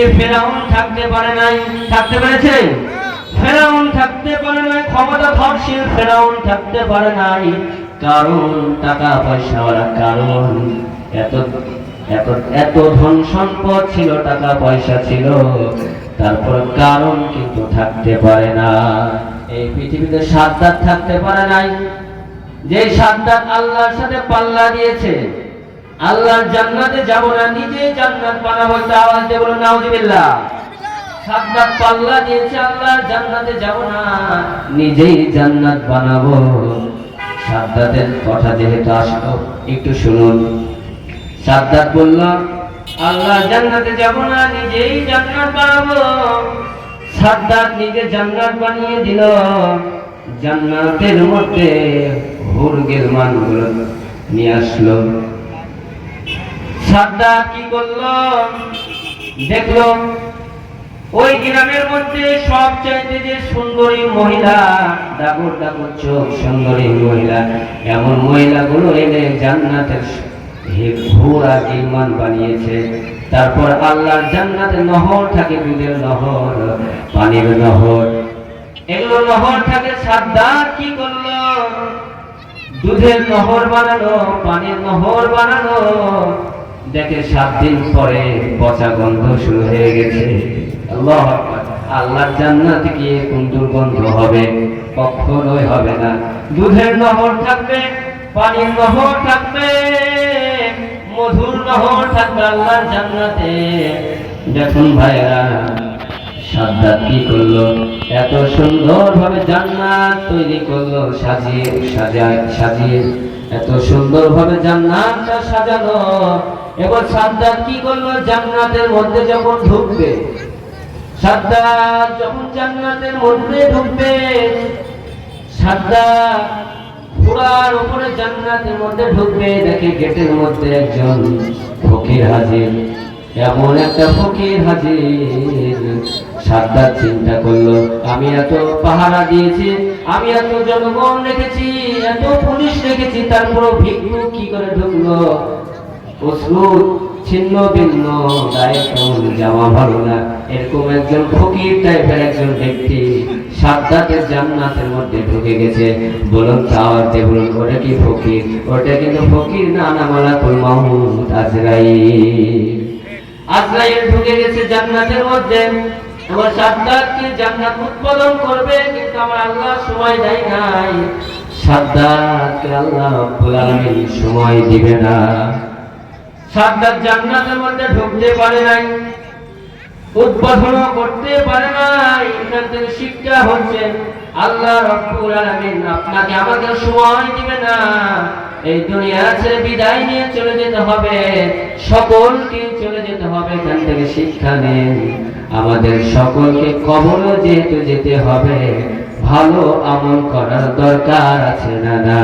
পৃথিবীতে ফেরাউন থাকতে পারে নাই, থাকতে পেরেছে? ফেরাউন থাকতে পারে নাই, ক্ষমতা ধর্ষীল ফেরাউন থাকতে পারে নাই। কারণ টাকা পয়সাওয়ালা কারণ। এত এত এত ধন সম্পদ ছিল, টাকা পয়সা ছিল, তারপর কারণ কিন্তু থাকতে পারে না। এই পৃথিবীতে সাদ্দাত থাকতে পারে নাই। যে সাদ্দাত আল্লাহর সাথে পাল্লা দিয়েছে আল্লাহর জান্নাতে যাব না, নিজে জান্নাত বানাবো আওয়াজ দিয়ে বলো নাউজুবিল্লাহ। সাদ্দাত পাল্লা দিয়েছে, আল্লাহর জান্নাতে যাব না, নিজেই জান্নাত বানাবো। সাদ্দাতের কথা যেহেতু আসলো, একটু শুনুন। সাদ্দাত বলল আল্লাহ জান্নাতে যাব না, নিজেই জান্নাত বানাবো। সাদ্দাত নিজে জান্নাত বানিয়ে দিল। জান্নাতের মধ্যে হুর গেলমানগুলো নিয়ে আসলো। সাদ্দাত কি করল? দেখল, ওই গ্রামের মধ্যে সব চাইতে যে সুন্দরী মহিলা, ডাগর ডাগর চোখ, সুন্দরী মহিলা, এমন মহিলাগুলো এনে জান্নাতের বানিয়েছে। তারপর আল্লাহর জান্নাতে নহর থাকে দুধের নহর, পানির নহর। এগুলো নহর থাকে, সাদ্দার কি করল? দুধের নহর বানানো পানির নহর বানানো দেখে সাত দিন পরে পচা গন্ধ শুরু হয়ে গেছে। আল্লাহ। আল্লাহর জান্নাত গিয়ে কোন দুর্গন্ধ হবে? কখনোই হবে না। দুধের নহর থাকবে, পানির নহর থাকবে, মধুর নহর থাকবে আল্লাহর জান্নাতে। দেখুন ভাইরা সাদ্দাত কি করল? এত সুন্দর ভাবে জান্নাত তৈরি করল, সাজিয়ে সাজায় সাজিয়ে। এত সুন্দর ভাবে জান্নাতটা সাজানো। এবার সাদ্দাত কি করল? জান্নাতের মধ্যে যখন ঢুকবে, সাদ্দাত যখন জান্নাতের মধ্যে ঢুকবে, সাদ্দাত ঘোড়ার উপরে জান্নাতের মধ্যে ঢুকবে। দেখে গেটের মধ্যে একজন ফকির হাজির, এমন একটা ফকির হাজির। সাদ্দাত চিন্তা করল, আমি এত পাহারা দিয়েছি, আমি এত জনগণ রেখেছি, এত পুলিশ রেখেছি তারপর ভিক্ষু কি করে ঢুকলো? ছিন্ন ভিন্ন জামা ভালো না। এরকম একজন ফকির টাইপের একজন ব্যক্তি সাদ্দাতের জান্নাতের মধ্যে ঢুকে গেছে। বলুন তাওয়ার ওটা কি ফকির? ওটা কিন্তু ফকির না মাহমুদ আজরাইল ঢুকে গেছে জান্নাতের মধ্যে। আমার সাদ্দাতকে জান্নাত উৎপাদন করবে? কিন্তু আমার আল্লাহ সময় দেয় নাই। সাদ্দাতকে আল্লাহ রব্বুল আলামিন সময় দিবে না। সাদ্দাত জান্নাতের মধ্যে ঢুকতে পারে নাই, উদ্বোধন করতে পারে নাই, এখান থেকে শিক্ষা হচ্ছে, আল্লাহ রব্বুল আলামিন আপনাকে আমাকে সময় দিবে না। এই দুনিয়া ছেড়ে বিদায় নিয়ে চলে যেতে হবে, সকলকে চলে যেতে হবে, এখান থেকে শিক্ষা নেন। আমাদের সকলকে কবরও যেহেতু যেতে হবে। ভালো আমল করার দরকার আছে দাদা।